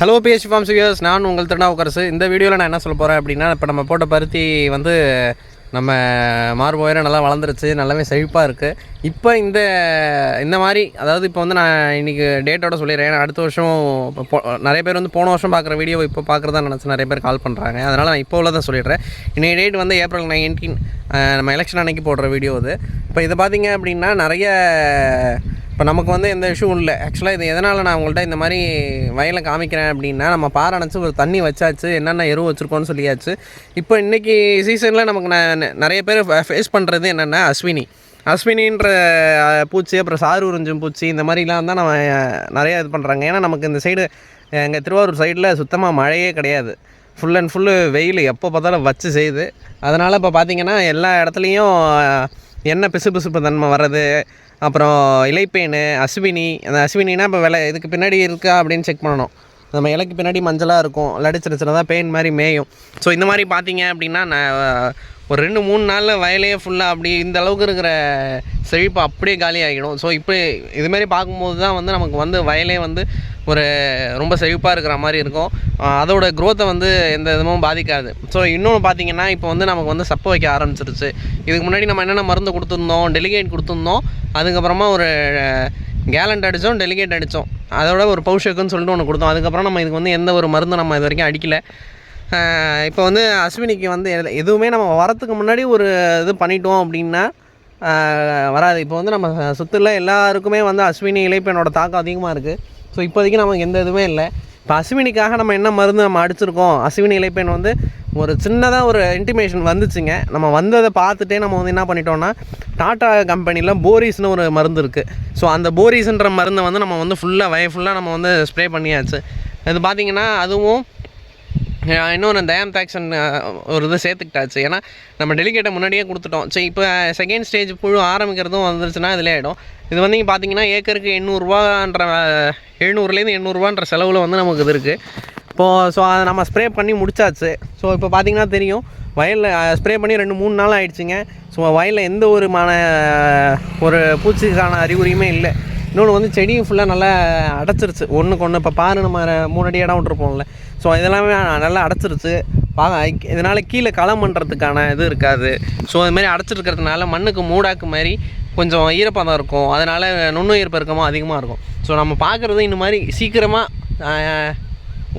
Hello BSc form சிவியர்ஸ் நான் உங்கள் திருநாவுக்கரசு. இந்த வீடியோவில் நான் என்ன சொல்ல போகிறேன் அப்படின்னா இப்போ நம்ம போட்ட பருத்தி வந்து நம்ம மார்போயிரம் நல்லா வளர்ந்துருச்சு நல்லாவே செழிப்பாக இருக்குது இப்போ இந்த இந்த மாதிரி அதாவது இப்போ வந்து நான் இன்றைக்கி டேட்டோட சொல்லிடுறேன். அடுத்த வருஷம் இப்போ நிறைய பேர் வந்து போன வருஷம் பார்க்குற வீடியோ இப்போ பார்க்குறதா நினச்சி நிறைய பேர் கால் பண்ணுறாங்க அதனால் நான் இப்போ உள்ளதான் சொல்லிடுறேன். இன்றைய டேட் வந்து ஏப்ரல் நைன்டீன் நம்ம எலெக்ஷன் அன்னைக்கு போடுற வீடியோ இது இப்போ இதை பார்த்தீங்க அப்படின்னா நிறைய இப்போ நமக்கு வந்து எந்த இஷ்யூவும் இல்லை. ஆக்சுவலாக இது எதனால் நான் உங்கள்கிட்ட இந்த மாதிரி வயலை காமிக்கிறேன் அப்படின்னா நம்ம பாறை அணைச்சி ஒரு தண்ணி வச்சாச்சு என்னென்ன எருவு வச்சுருக்கோன்னு சொல்லியாச்சு. இப்போ இன்றைக்கி சீசனில் நமக்கு நான் நிறைய பேர் ஃபேஸ் பண்ணுறது என்னென்னா அஸ்வினி. அஸ்வினின்ற பூச்சி அப்புறம் சாறு உறிஞ்சும் பூச்சி இந்த மாதிரிலாம் தான் நம்ம நிறையா இது பண்ணுறாங்க ஏன்னா நமக்கு இந்த சைடு எங்கள் திருவாரூர் சைடில் சுத்தமாக மழையே கிடையாது. ஃபுல் அண்ட் ஃபுல்லு வெயில் எப்போ பார்த்தாலும் வச்சு செய்யுது. அதனால் இப்போ பார்த்திங்கன்னா எல்லா இடத்துலையும் என்ன பிசு பிசுப்பு தன்மை வர்றது அப்புறம் இலைப்பேனு அஸ்வினி அந்த அஸ்வினினா இப்போ விலை இதுக்கு பின்னாடி இருக்கா அப்படின்னு செக் பண்ணணும். நம்ம இலைக்கு பின்னாடி மஞ்சளாக இருக்கும். இல்லாட்டி சின்ன சின்னதாக பெயின் மாதிரி மேயும். ஸோ இந்த மாதிரி பார்த்தீங்க அப்படின்னா நான் ஒரு ரெண்டு மூணு நாளில் வயலையே ஃபுல்லாக அப்படி இந்த அளவுக்கு இருக்கிற செழிப்பு அப்படியே காலி ஆகிடும். ஸோ இப்போ இதுமாரி பார்க்கும்போது தான் வந்து நமக்கு வந்து வயலே வந்து ஒரு ரொம்ப செழிப்பாக இருக்கிற மாதிரி இருக்கும். அதோட க்ரோத்தை வந்து எந்த விதமும் பாதிக்காது. ஸோ இன்னொன்று பார்த்தீங்கன்னா இப்போ வந்து நமக்கு வந்து சப்ப வைக்க ஆரம்பிச்சிருச்சு. இதுக்கு முன்னாடி நம்ம என்னென்ன மருந்து கொடுத்துருந்தோம் டெலிகேட் கொடுத்துருந்தோம் அதுக்கப்புறமா ஒரு கேலண்ட் அடித்தோம் டெலிகேட் அடித்தோம். அதோட ஒரு பௌஷக்குன்னு சொல்லிட்டு ஒன்று கொடுத்தோம். அதுக்கப்புறம் நம்ம இதுக்கு வந்து எந்த ஒரு மருந்தும் நம்ம இது வரைக்கும் அடிக்கல. இப்போ வந்து அஸ்வினிக்கு வந்து எது- எதுவுமே நம்ம வரத்துக்கு முன்னாடி ஒரு இது பண்ணிட்டோம் அப்படின்னா வராது. இப்போ வந்து நம்ம சுற்றுல எல்லாருக்குமே வந்து அஸ்வினி இலைப்பெண்ணோட தாக்கம் அதிகமாக இருக்குது ஸோ இப்போதைக்கு நமக்கு எந்த இதுவுமே இல்லை. இப்போ அஸ்வினிக்காக நம்ம என்ன மருந்து நம்ம அடிச்சிருக்கோம்? அஸ்வினி இலைப்பெண் வந்து ஒரு சின்னதாக ஒரு இன்டிமேஷன் வந்துச்சுங்க. நம்ம வந்ததை பார்த்துட்டே நம்ம வந்து என்ன பண்ணிட்டோம்னா டாட்டா கம்பெனியில் போரிஸ்னு ஒரு மருந்து இருக்குது ஸோ அந்த போரிஸ்ன்ற மருந்தை வந்து நம்ம வந்து ஃபுல்லாக வய ஃபுல்லாக நம்ம வந்து ஸ்ப்ரே பண்ணியாச்சு. இது பார்த்திங்கன்னா அதுவும் இன்னொன்று தயாம் தாக்ஷன் ஒரு இது சேர்த்துக்கிட்டாச்சு. ஏன்னா நம்ம டெலிகேட்டை முன்னாடியே கொடுத்துட்டோம். சரி இப்போ செகண்ட் ஸ்டேஜ் புழு ஆரம்பிக்கிறதும் வந்துருச்சுன்னா இதில் ஆகிடும் இது வந்து இங்கே பார்த்தீங்கன்னா ஏக்கருக்கு எண்ணூறுரூவான்ற எழுநூறுலேருந்து எண்ணூறுரூவான்ற செலவில் வந்து நமக்கு இது இருக்குது இப்போது ஸோ அதை நம்ம ஸ்ப்ரே பண்ணி முடிச்சாச்சு. ஸோ இப்போ பார்த்தீங்கன்னா தெரியும் வயலில் ஸ்ப்ரே பண்ணி ரெண்டு மூணு நாள் ஆகிடுச்சிங்க ஸோ வயலில் எந்த ஒரு மான ஒரு பூச்சிக்கான அறிகுறியுமே இல்லை. இன்னொன்று வந்து செடியும் ஃபுல்லாக நல்லா அடைச்சிருச்சு. ஒன்றுக்கு ஒன்று இப்போ பாரு நம்ம மூணு அடி இடம் விட்டுருப்போம்ல. ஸோ இதெல்லாமே நல்லா அடைச்சிருச்சு. பா இதனால் கீழே களம் பண்ணுறதுக்கான இது இருக்காது. ஸோ அதுமாரி அடைச்சிருக்கிறதுனால மண்ணுக்கு மூடாக்கு மாதிரி கொஞ்சம் ஈரப்பதம் இருக்கும். அதனால் நுண்ணுயிர் பெருக்கமும் அதிகமாக இருக்கும். ஸோ நம்ம பார்க்குறது இந்த மாதிரி சீக்கிரமாக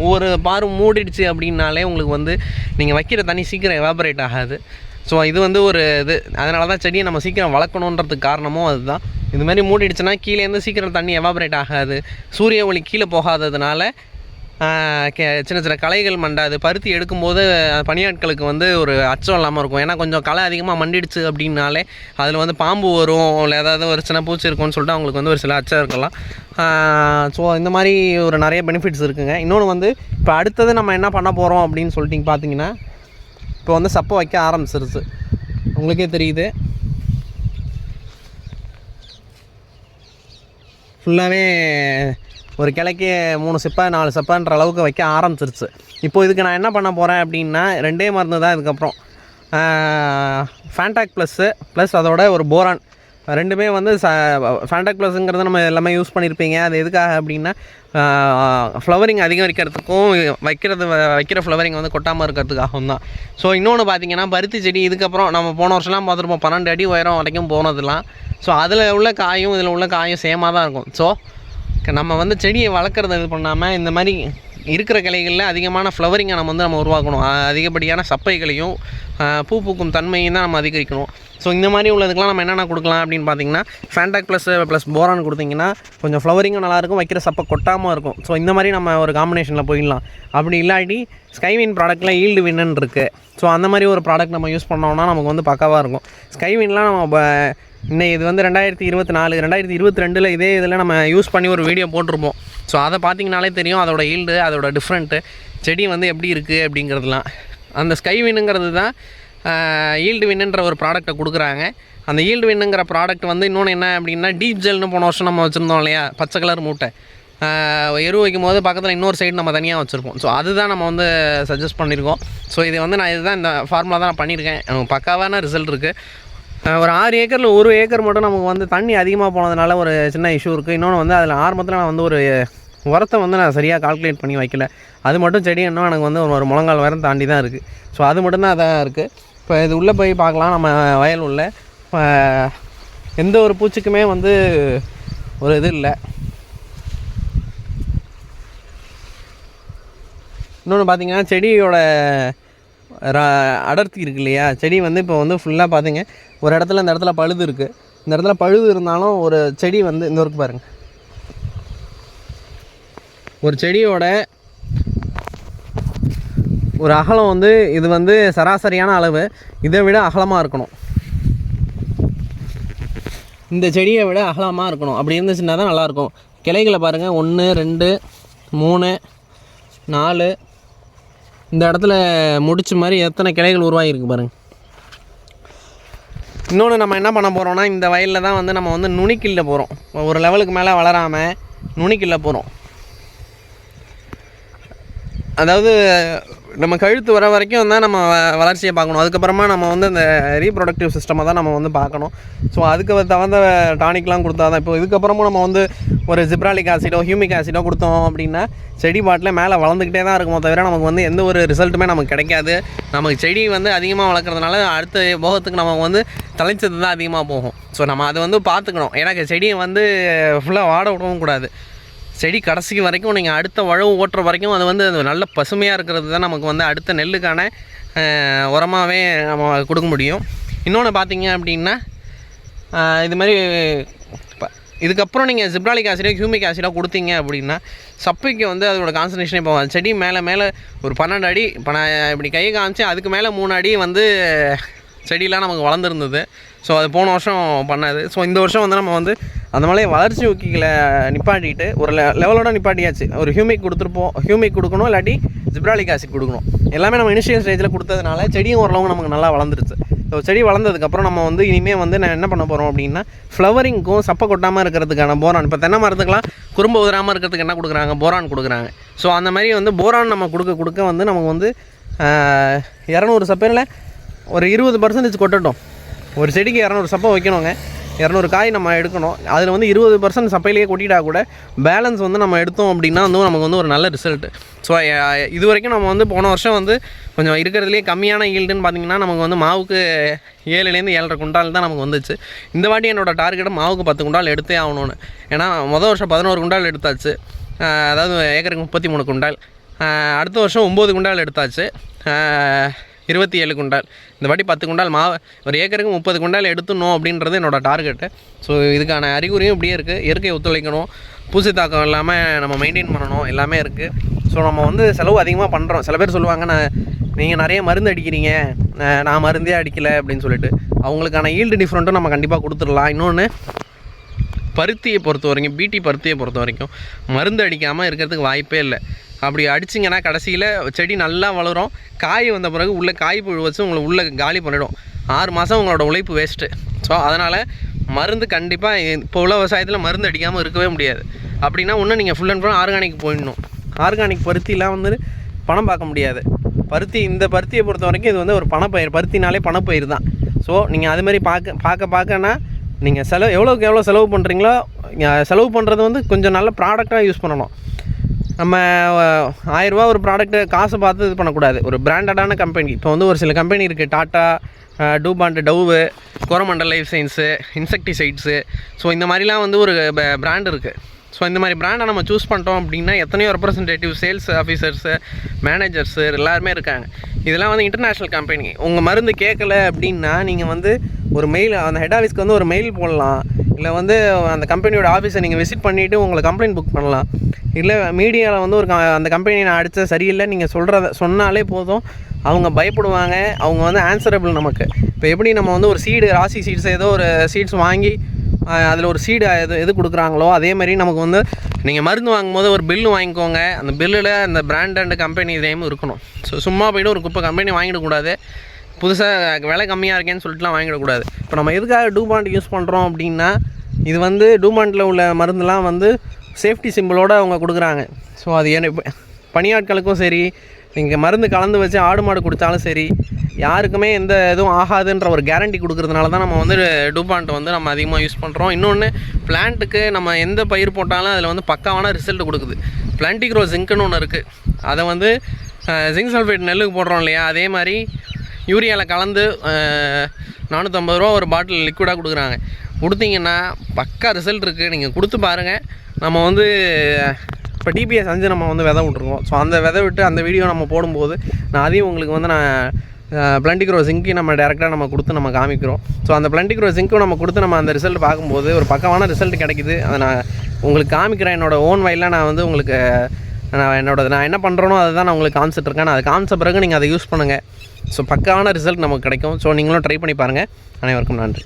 ஒரு பாரு மூடிடுச்சு அப்படின்னாலே உங்களுக்கு வந்து நீங்கள் வைக்கிற தண்ணி சீக்கிரம் எவாபரேட் ஆகாது. ஸோ இது வந்து ஒரு இது. அதனால தான் செடியை நம்ம சீக்கிரம் வளர்க்கணுன்றதுக்கு காரணமும் அதுதான். இது மாதிரி மூடிடுச்சுன்னா கீழேருந்து சீக்கிரம் தண்ணி எவாபரேட் ஆகாது. சூரிய ஒளி கீழே போகாததுனால சின்ன சின்ன களைகள் மண்டாது. பருத்தி எடுக்கும்போது பணியாட்களுக்கு வந்து ஒரு அச்சம் இல்லாமல் இருக்கும். ஏன்னா கொஞ்சம் களை அதிகமாக மண்டிடுச்சு அப்படின்னாலே அதில் வந்து பாம்பு வரும். இல்லை ஏதாவது ஒரு சின்ன பூச்சி இருக்கும்னு சொல்லிட்டு அவங்களுக்கு வந்து ஒரு சில அச்சம் இருக்கலாம். ஸோ இந்த மாதிரி ஒரு நிறைய பெனிஃபிட்ஸ் இருக்குங்க. இன்னொன்று வந்து இப்போ அடுத்தது நம்ம என்ன பண்ண போகிறோம் அப்படின்னு சொல்லிட்டு பார்த்தீங்கன்னா இப்போ வந்து சப்பை வைக்க ஆரம்பிச்சிருச்சு. உங்களுக்கே தெரியுது. ஃபுல்லாகவே ஒரு கிளைக்கு மூணு சிப்பா நாலு சிப்பான்ற அளவுக்கு வைக்க ஆரம்பிச்சிருச்சு. இப்போ இதுக்கு நான் என்ன பண்ண போகிறேன் அப்படின்னா ரெண்டே மருந்து தான் இதுக்கப்புறம். ஃபேண்டாக் ப்ளஸ்ஸு ப்ளஸ் அதோட ஒரு போரான் ரெண்டுமே வந்து ச ஃபேண்டாக் ப்ளஸ்ஸுங்கிறது நம்ம எல்லாமே யூஸ் பண்ணியிருப்பீங்க அது எதுக்காக அப்படின்னா ஃப்ளவரிங் அதிகரிக்கிறதுக்கும் வைக்கிறது வ- வைக்கிற ஃப்ளவரிங் வந்து கொட்டாமல் இருக்கிறதுக்காகவும் தான். ஸோ இன்னொன்று பார்த்தீங்கன்னா பருத்தி செடி இதுக்கப்புறம் நம்ம போன வருஷம்லாம் பார்த்துருப்போம் பன்னெண்டு அடி உயரம் வரைக்கும் போனதெல்லாம். ஸோ அதில் உள்ள காயும் இதில் உள்ள காயும் சேமாக தான் இருக்கும். ஸோ நம்ம வந்து செடியை வளர்க்குறத இது பண்ணாமல் இந்த மாதிரி இருக்கிற கிளைகளில் அதிகமான ஃப்ளவரிங்கை நம்ம வந்து நம்ம உருவாக்கணும். அதிகப்படியான சப்பைகளையும் பூ பூக்கும் தன்மையும் தான் நம்ம அதிகரிக்கணும். ஸோ இந்த மாதிரி உள்ளதுக்கெலாம் நம்ம என்னென்ன கொடுக்கலாம் அப்படின்னு பார்த்தீங்கன்னா ஃபேண்டாக் ப்ளஸ் ப்ளஸ் போரான் கொடுத்தீங்கன்னா கொஞ்சம் ஃப்ளவரிங்கும் நல்லாயிருக்கும் வைக்கிற சப்பை கொட்டாமல் இருக்கும். ஸோ இந்த மாதிரி நம்ம ஒரு காம்பினேஷனில் போயிடலாம். அப்படி இல்லாட்டி ஸ்கைவின் ப்ராடக்ட்டில் ஈல்டு வின்னு இருக்குது ஸோ அந்த மாதிரி ஒரு ப்ராடக்ட் நம்ம யூஸ் பண்ணோம்னா நமக்கு வந்து பக்காவாக இருக்கும். ஸ்கைவின்லாம் நம்ம ப- இன்னைக்கு இது வந்து ரெண்டாயிரத்தி இருபத்தி நாலு ரெண்டாயிரத்தி இருபத்தி ரெண்டில் இதே இதில் நம்ம யூஸ் பண்ணி ஒரு வீடியோ போட்டிருப்போம். ஸோ அதை பார்த்தீங்கனாலே தெரியும் அதோட ஈல்டு அதோட டிஃப்ரெண்ட்டு செடி வந்து எப்படி இருக்குது அப்படிங்கிறதுலாம் அந்த ஸ்கை வின்னுங்கிறது தான் ஈல்டு வின்னுன்ற ஒரு ப்ராடக்ட்டை கொடுக்குறாங்க. அந்த ஈல்டு வின்னுங்கிற ப்ராடக்ட் வந்து இன்னொன்று என்ன அப்படின்னா டீப் ஜெல்னு போன வருஷம் நம்ம வச்சுருந்தோம் இல்லையா பச்சை கலர் மூட்டை. எரு வைக்கும் போது பக்கத்தில் இன்னொரு சைடு நம்ம தனியாக வச்சுருப்போம். ஸோ அதுதான் நம்ம வந்து சஜஸ்ட் பண்ணியிருக்கோம் ஸோ இது வந்து நான் இதுதான் இந்த ஃபார்முலா தான் நான் பண்ணியிருக்கேன் பக்காவான ரிசல்ட் இருக்குது ஒரு ஆறு ஏக்கரில் ஒரு ஏக்கர் மட்டும் நமக்கு வந்து தண்ணி அதிகமாக போனதுனால ஒரு சின்ன இஷ்யூ இருக்குது இன்னொன்று வந்து அதில் ஆரம்பத்தில் நான் வந்து ஒரு உரத்தை வந்து நான் சரியாக கால்குலேட் பண்ணி வைக்கல. அது மட்டும் செடி இன்னும் எனக்கு வந்து ஒரு முழங்கால் வரம் தாண்டி தான் இருக்குது ஸோ அது மட்டும்தான் அதான் இருக்குது இப்போ இது உள்ளே போய் பார்க்கலாம். நம்ம வயல் உள்ள. இப்போ எந்த ஒரு பூச்சிக்குமே வந்து ஒரு இது இல்லை. இன்னொன்று பார்த்தீங்கன்னா செடியோட அடர்த்தி இருக்கு இல்லையா? செடி வந்து இப்போ வந்து ஃபுல்லாக பார்த்தீங்க ஒரு இடத்துல இந்த இடத்துல பழுது இருக்குது இந்த இடத்துல பழுது இருந்தாலும் ஒரு செடி வந்து இந்த ஒர்க் பாருங்க. ஒரு செடியோட ஒரு அகலம் வந்து இது வந்து சராசரியான அளவு. இதை விட அகலமாக இருக்கணும். இந்த செடியை விட அகலமாக இருக்கணும். அப்படி இருந்துச்சுன்னா தான் நல்லாயிருக்கும் கிளைகளை பாருங்கள் ஒன்று ரெண்டு மூணு நாலு இந்த இடத்துல முடிச்ச மாதிரி எத்தனை கிளைகள் உருவாகிருக்கு பாருங்கள் இன்னொன்று நம்ம என்ன பண்ண போகிறோம்னா இந்த வயலில் தான் வந்து நம்ம வந்து நுனிக்கில்ல போகிறோம் ஒரு லெவலுக்கு மேலே வளராமல் நுனிக்கில்ல போகிறோம் அதாவது நம்ம கழுத்து வர வரைக்கும் தான் நம்ம வளர்ச்சியை பார்க்கணும். அதுக்கப்புறமா நம்ம வந்து இந்த ரீப்ரொடக்டிவ் சிஸ்டமை தான் நம்ம வந்து பார்க்கணும். ஸோ அதுக்கு தகுந்த டானிக்லாம் கொடுத்தா தான் இப்போ இதுக்கப்புறமும் நம்ம வந்து ஒரு ஜிப்ராலிக் ஆசிடோ ஹியூமிக் ஆசிடோ கொடுத்தோம் அப்படின்னா செடி பாட்டில் மேலே வளர்ந்துக்கிட்டே தான் இருக்குமோ தவிர நமக்கு வந்து எந்த ஒரு ரிசல்ட்டுமே நமக்கு கிடைக்காது. நமக்கு செடி வந்து அதிகமாக வளர்க்குறதுனால அடுத்த போகத்துக்கு நம்ம வந்து தலைச்சது தான் அதிகமாக போகும். ஸோ நம்ம அதை வந்து பார்த்துக்கணும். ஏன்னா செடியை வந்து ஃபுல்லாக வாட விடவும் கூடாது. செடி கடைசி வரைக்கும் நீங்கள் அடுத்த உழவு ஓட்டுற வரைக்கும் அது வந்து அது நல்ல பசுமையாக இருக்கிறது தான் நமக்கு வந்து அடுத்த நெல்லுக்கான உரமாகவே நம்ம கொடுக்க முடியும். இன்னொன்று பார்த்தீங்க அப்படின்னா இது மாதிரி ப- இதுக்கப்புறம் நீங்கள் ஜிப்ராலிக் ஆசிடோ ஹியூமிக் ஆசிடோ கொடுத்தீங்க அப்படின்னா சப்பைக்கு வந்து அதோட கான்சன்ட்ரேஷன் இப்போ செடி மேலே மேலே ஒரு பன்னெண்டு அடி இப்போ நான் இப்படி கையை காமிச்சு அதுக்கு மேலே மூணு அடி வந்து செடியெலாம் நமக்கு வளர்ந்துருந்தது. ஸோ அது போன வருஷம் பண்ணாது. ஸோ இந்த வருஷம் வந்து நம்ம வந்து அந்த மலையை வளர்ச்சி ஊக்கிகளை நிப்பாட்டிட்டு ஒரு லெவலோட நிப்பாட்டியாச்சு. ஒரு ஹியூமிக் கொடுத்துருப்போம். ஹியூமிக் கொடுக்கணும் இல்லாட்டி ஜிப்ராலிக் ஆசிட் கொடுக்கணும். எல்லாமே நம்ம இனிஷியல் ஸ்டேஜில் கொடுத்ததுனால செடியும் ஓரளவு நமக்கு நல்லா வளர்ந்துருச்சு. ஸோ செடி வளர்ந்ததுக்கப்புறம் நம்ம வந்து இனிமேல் வந்து நான் என்ன பண்ண போகிறோம் அப்படின்னா ஃப்ளவரிங்க்கும் சப்பை கொட்டாமல் இருக்கிறதுக்கான போரான் இப்போ தென்னை மரத்துக்கெலாம் குறும்பு உதிராமல் இருக்கிறதுக்கு என்ன கொடுக்குறாங்க? போரான் கொடுக்குறாங்க. ஸோ அந்த மாதிரி வந்து போரான் நம்ம கொடுக்க கொடுக்க வந்து நமக்கு வந்து இரநூறு சப்பையில் ஒரு இருபது பர்சன்டேஜ் கொட்டட்டும். ஒரு செடிக்கு இரநூறு சப்பை வைக்கணுங்க. இரநூறு காய் நம்ம எடுக்கணும். அதில் வந்து இருபது பர்சன்ட் சப்பையிலேயே கொட்டிட்டா கூட பேலன்ஸ் வந்து நம்ம எடுத்தோம் அப்படின்னா வந்து நமக்கு வந்து ஒரு நல்ல ரிசல்ட்டு ஸோ இது வரைக்கும் நம்ம வந்து போன வருஷம் வந்து கொஞ்சம் இருக்கிறதுலே கம்மியான ஈல்டுன்னு பார்த்தீங்கன்னா நமக்கு வந்து மாவுக்கு ஏழுலேருந்து ஏழரை குண்டால் தான் நமக்கு வந்துச்சு. இந்த வாட்டி என்னோட டார்கெட்டை மாவுக்கு பத்து குண்டால் எடுத்தே ஆகணும்னு. ஏன்னா மொதல் வருஷம் பதினோரு குண்டால் எடுத்தாச்சு. அதாவது ஏக்கருக்கு முப்பத்தி மூணு குண்டால். அடுத்த வருஷம் ஒம்பது குண்டால் எடுத்தாச்சு. இருபத்தி ஏழு குண்டால். இந்த வாட்டி பத்து குண்டால் மா ஒரு ஏக்கருக்கு முப்பது குண்டால் எடுத்துடணும் அப்படின்றது என்னோட டார்கெட்டு ஸோ இதுக்கான அறிகுறியும் இப்படியே இருக்குது இயற்கை ஒத்துழைக்கணும். பூசி தாக்கம் இல்லாமல் நம்ம மெயின்டைன் பண்ணணும். எல்லாமே இருக்குது ஸோ நம்ம வந்து செலவு அதிகமாக பண்ணுறோம் சில பேர் சொல்லுவாங்க நான் நீங்கள் நிறைய மருந்து அடிக்கிறீங்க. நான் நான் மருந்தே அடிக்கலை. அப்படின்னு சொல்லிட்டு. அவங்களுக்கான ஈல்டு டிஃப்ரெண்ட்டும் நம்ம கண்டிப்பாக கொடுத்துடலாம். இன்னொன்று பருத்தியை பொறுத்த வரைக்கும் பிடி பருத்தியை பொறுத்த வரைக்கும் மருந்து அடிக்காமல் இருக்கிறதுக்கு வாய்ப்பே இல்லை. அப்படி அடிச்சிங்கன்னா கடைசியில் செடி நல்லா வளரும். காய் வந்த பிறகு உள்ளே காய் புழு வச்சு உங்களை உள்ளே காலி பண்ணிடும். ஆறு மாதம் உங்களோட உழைப்பு வேஸ்ட்டு ஸோ அதனால் மருந்து கண்டிப்பாக இப்போ உள்ள விவசாயத்தில் மருந்து அடிக்காமல் இருக்கவே முடியாது. அப்படின்னா இன்னும் நீங்கள் ஃபுல் அண்ட் ஃபுல் ஆர்கானிக் போயிடணும். ஆர்கானிக் பருத்திலாம் வந்து பணம் பார்க்க முடியாது. பருத்தி இந்த பருத்தியை பொறுத்த வரைக்கும் இது வந்து ஒரு பணப்பயிர். பருத்தினாலே பணப்பயிர் தான். ஸோ நீங்கள் அதுமாரி பார்க்க பார்க்க பார்க்கனா நீங்கள் செலவு எவ்வளோக்கு எவ்வளோ செலவு பண்ணுறீங்களோ செலவு பண்ணுறது வந்து கொஞ்சம் நல்ல ப்ராடக்டாக யூஸ் பண்ணணும். நம்ம ஆயிரரூபா ஒரு ப்ராடக்ட்டு காசு பார்த்து இது பண்ணக்கூடாது. ஒரு பிராண்டடான கம்பெனி இப்போ வந்து ஒரு சில கம்பெனி இருக்குது Tata DuPont Dow Coromandel life science insecticides so இந்த மாதிரிலாம் வந்து ஒரு பிராண்ட் இருக்குது ஸோ இந்த மாதிரி பிராண்டை நம்ம சூஸ் பண்ணிட்டோம் அப்படின்னா எத்தனையோ ரெப்ரசன்டேட்டிவ் சேல்ஸ் ஆஃபீஸர்ஸு மேனேஜர்ஸு எல்லாருமே இருக்காங்க. இதெல்லாம் வந்து இன்டர்நேஷ்னல் கம்பெனி உங்கள் மருந்து கேட்கல அப்படின்னா நீங்கள் வந்து ஒரு மெயில் அந்த ஹெட் ஆஃபீஸ்க்கு வந்து ஒரு மெயில் போடலாம். இல்லை வந்து அந்த கம்பெனியோட ஆஃபீஸை நீங்கள் விசிட் பண்ணிவிட்டு உங்களை கம்ப்ளைண்ட் புக் பண்ணலாம். இல்லை மீடியாவில் வந்து ஒரு க- அந்த கம்பெனி நான் அடித்தது சரியில்லை நீங்கள் சொல்கிறத சொன்னாலே போதும். அவங்க பயப்படுவாங்க. அவங்க வந்து ஆன்சரபிள் நமக்கு. இப்போ எப்படி நம்ம வந்து ஒரு சீடு ராசி சீட்ஸ் ஏதோ ஒரு சீட்ஸ் வாங்கி அதில் ஒரு சீடு எது எது கொடுக்குறாங்களோ அதே மாதிரி நமக்கு வந்து நீங்கள் மருந்து வாங்கும்போது ஒரு பில்லு வாங்கிக்கோங்க. அந்த பில்லில் அந்த பிராண்ட் அண்ட் கம்பெனி நேம் இருக்கணும். ஸோ சும்மா போய்ட்டு ஒரு குப்பை கம்பெனி வாங்கிடக்கூடாது. புதுசாக விலை கம்மியாக இருக்கேன்னு சொல்லிட்டுலாம் வாங்கிடக்கூடாது. இப்போ நம்ம எதுக்காக டூபாண்ட் யூஸ் பண்ணுறோம் அப்படின்னா இது வந்து டூபாண்டில் உள்ள மருந்துலாம் வந்து சேஃப்டி சிம்பிளோடு அவங்க கொடுக்குறாங்க. ஸோ அது என்ன பணியாட்களுக்கும் சரி நீங்கள் மருந்து கலந்து வச்சு ஆடு மாடு கொடுத்தாலும் சரி யாருக்குமே எந்த இதுவும் ஆகாதுன்ற ஒரு கேரண்டி கொடுக்குறதுனால தான் நம்ம வந்து டூபாண்ட் வந்து நம்ம அதிகமாக யூஸ் பண்ணுறோம் இன்னொன்று பிளான்ட்டுக்கு நம்ம எந்த பயிர் போட்டாலும் அதில் வந்து பக்காவான ரிசல்ட் கொடுக்குது. பிளான்டிக்ரோ ஜிங்க்னு ஒன்று இருக்குது அதை வந்து ஜிங்க் சல்ஃபேட் நெல்லுக்கு போடுறோம் இல்லையா? அதே மாதிரி யூரியாவில் கலந்து நானூற்றம்பது ரூபா ஒரு பாட்டில் லிக்விடாக கொடுக்குறாங்க. கொடுத்தீங்கன்னா பக்கா ரிசல்ட் இருக்குது நீங்கள் கொடுத்து பாருங்கள் நம்ம வந்து இப்போ டிபிஎஸ் அஞ்சு நம்ம வந்து விதை விட்ருக்கோம் ஸோ அந்த விதை விட்டு அந்த வீடியோ நம்ம போடும்போது நான் அதையும் உங்களுக்கு வந்து நான் பிளண்டிக்ரோ சிங்க்கு நம்ம டேரெக்டாக நம்ம கொடுத்து நம்ம காமிக்கிறோம். ஸோ அந்த பிளண்டிக்ரோ சிங்க்கும் நம்ம கொடுத்து நம்ம அந்த ரிசல்ட் பார்க்கும்போது ஒரு பக்கமான ரிசல்ட் கிடைக்குது. அதை நான் உங்களுக்கு காமிக்கிறேன். என்னோடய ஓன் வயலில் நான் வந்து உங்களுக்கு நான் என்னோட நான் என்ன பண்ணுறேனோ அதை தான் நான் உங்களுக்கு காமிச்சிட்டு இருக்கேன். நான் அதை காமிச்ச பிறகு நீங்கள் அதை யூஸ் பண்ணுங்கள் ஸோ பக்காவான ரிசல்ட் நமக்கு கிடைக்கும். ஸோ நீங்களும் ட்ரை பண்ணி பாருங்கள் அனைவருக்கும் நன்றி.